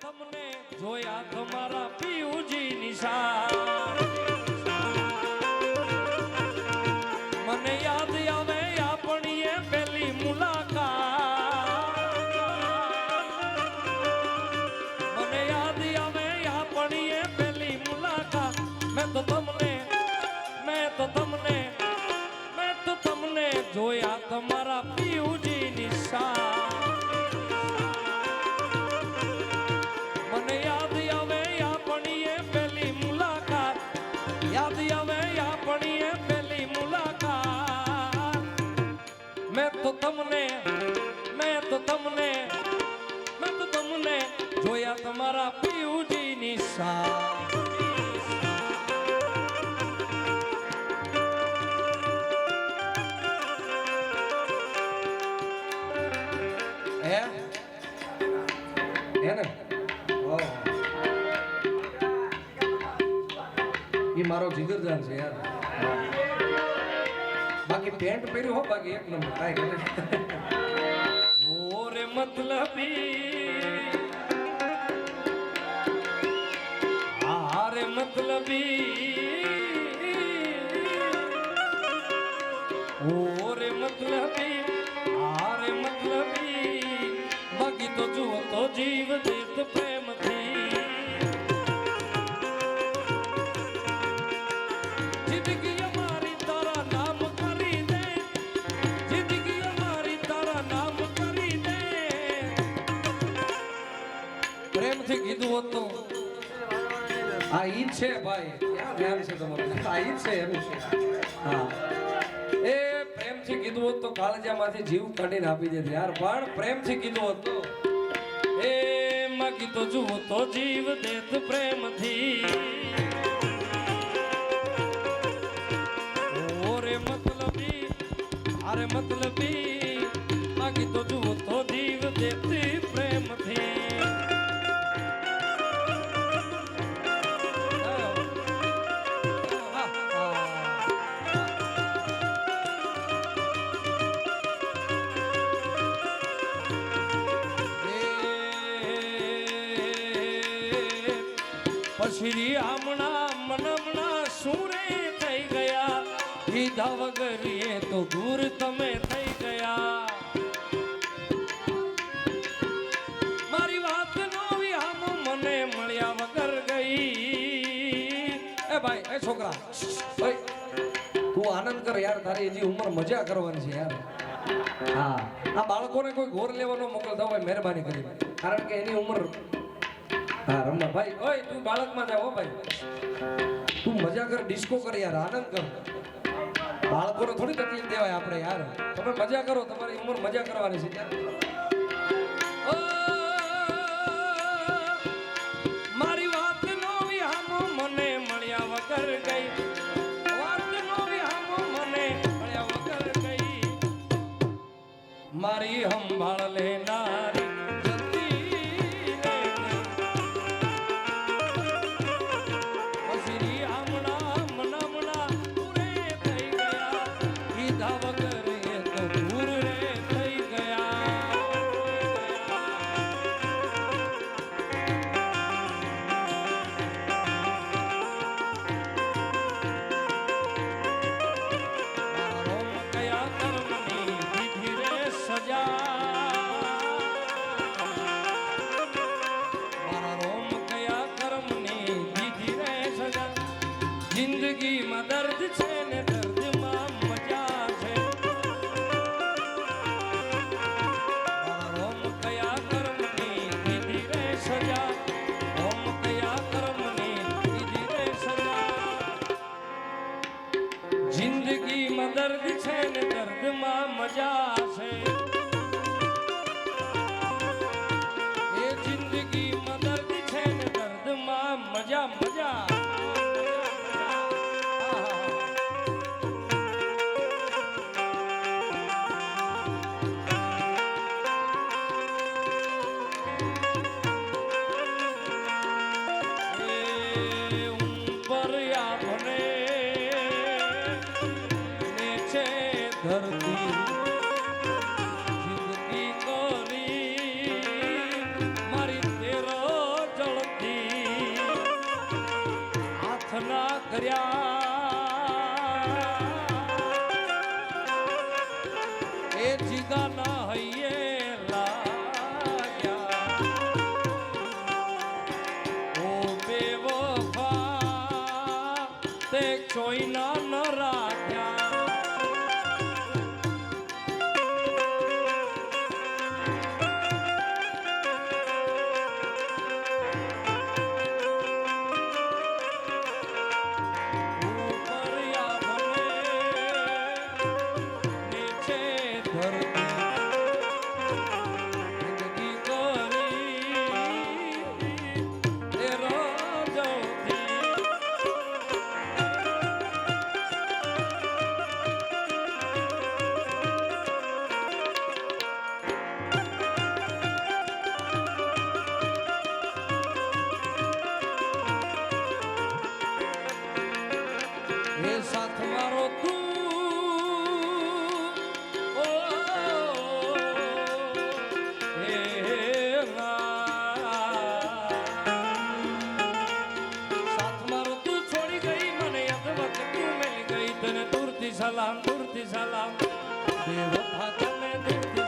તમને જોયા તમારા પિયુજી નિશા મને યાદ આવે આપણીએ પેલી મુલાકાત. મને યાદ આવે આપણીએ પેલી મુલાકાત. મેં તો તમને, મેં તો તમને, મેં તો તમને જોયા તમારા પિયુજી તો તમને, મેં તો તમને, મેં તો તમને જોયા તમારા પિયુજી ની સા હે હે. ઈ મારો જીગરજાન છે યાર. પેન્ટ પહેર્યું હો બાકી એક નંબર. કાંઈ ઓરે મતલબી પ્રેમથી કીધું હોત તો. હા ઈ છે ભાઈ. ક્યાં છે તમારું? હા ઈ છે, એમ છે. હા. એ પ્રેમથી કીધું હોત કાળજામાંથી જીવ કાઢીને આપી દે યાર. પણ પ્રેમથી કીધું હોત તો. એ માં કીધું, જુઓ તો જીવ દેત પ્રેમથી. ઓરે મતલબી અરે મતલબી હમણા શું સુરે થઈ ગયા. કીધા વગર એ તો દૂર તમે થઈ ગયા. મારી વાત નો વિહામ મને મળ્યા વગર ગઈ. એ ભાઈ, એ છોકરા ભાઈ તું આનંદ કર યાર, તારી હજી ઉંમર મજા કરવાની છે યાર. હા, આ બાળકોને કોઈ ઘોર લેવાનો મોકલતા હોય, મહેરબાની કરી કારણ કે એની ઉંમર હા, રમવા. ભાઈ, ઓય, તું બાળકમાં જાવ ભાઈ. તું મજા કર ડિસ્કો કર યાર, આનંદ કર. બાળકોને થોડી તકલીફ દેવાય આપણે યાર. તમે મજા કરો, તમારી ઉંમર મજા કરવાની છે મારી વાત મને મળ્યા વગર ગઈ. વાત નો વિહામો મને મળ્યા વગર ગઈ. મારી સંભાળ લેનારી એ જીગાના હૈયે भजन देखते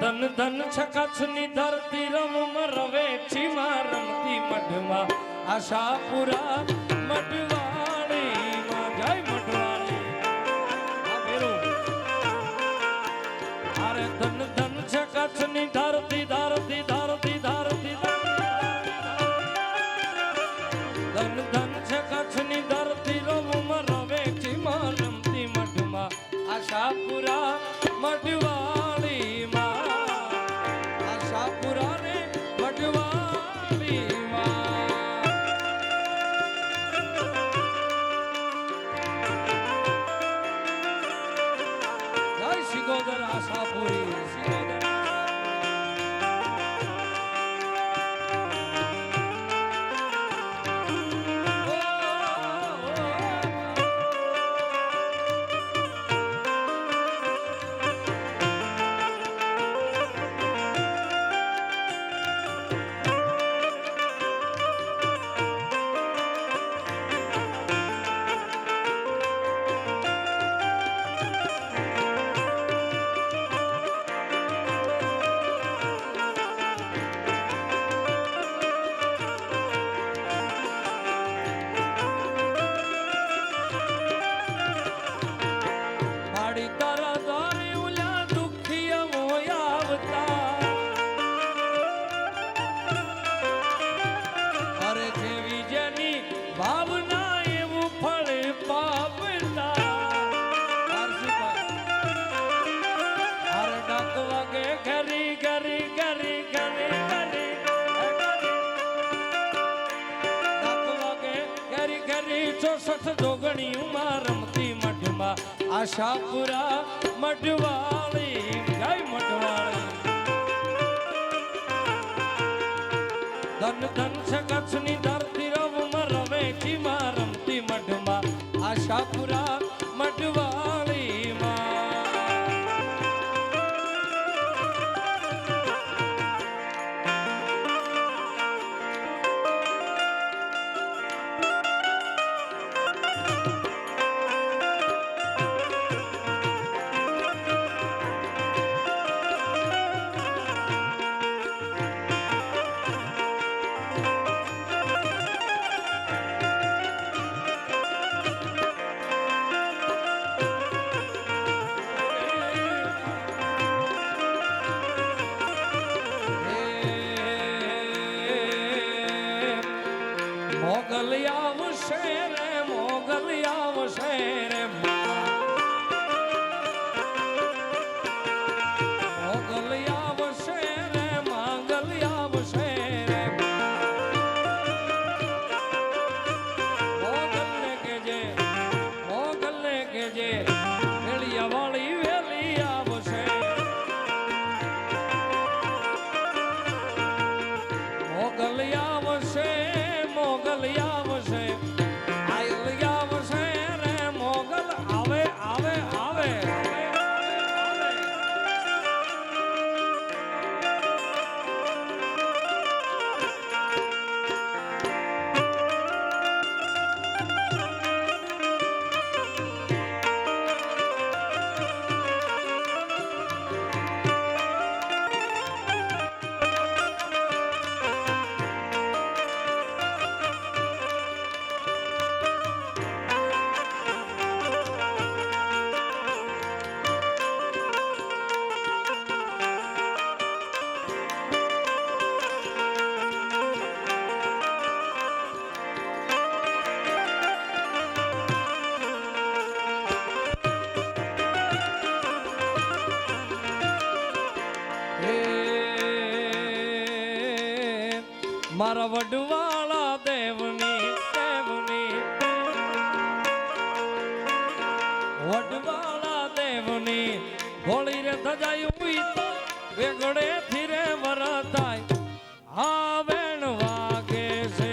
ધન ધન છકછની ધરતી રમ રવે છીમા રમતી મઢમાં. આશાપુરા મઢવાણીમાં જય મઢવાણી અરે ધન ધન છકછની ધરતી ધરતી ધરતી ધરતી, ધન ધન છકછની ધરતી રમ રવે છીમા રમતી મઢમાં. આશાપુરા મઢવાળી આશાપુરા મઢવાળી, જય મઢવાળી. ધન ધન છે કચ્છની ધરતી, રવમાં રમેથી માં રમતી મઢમાં. આશાપુરા મારા વડવાળા દેવની દેવની. વડવાળા દેવની, હોળી રે ધજાયું ઈ તો વેગડે થી રે વરતાય આ વેણ વાગે છે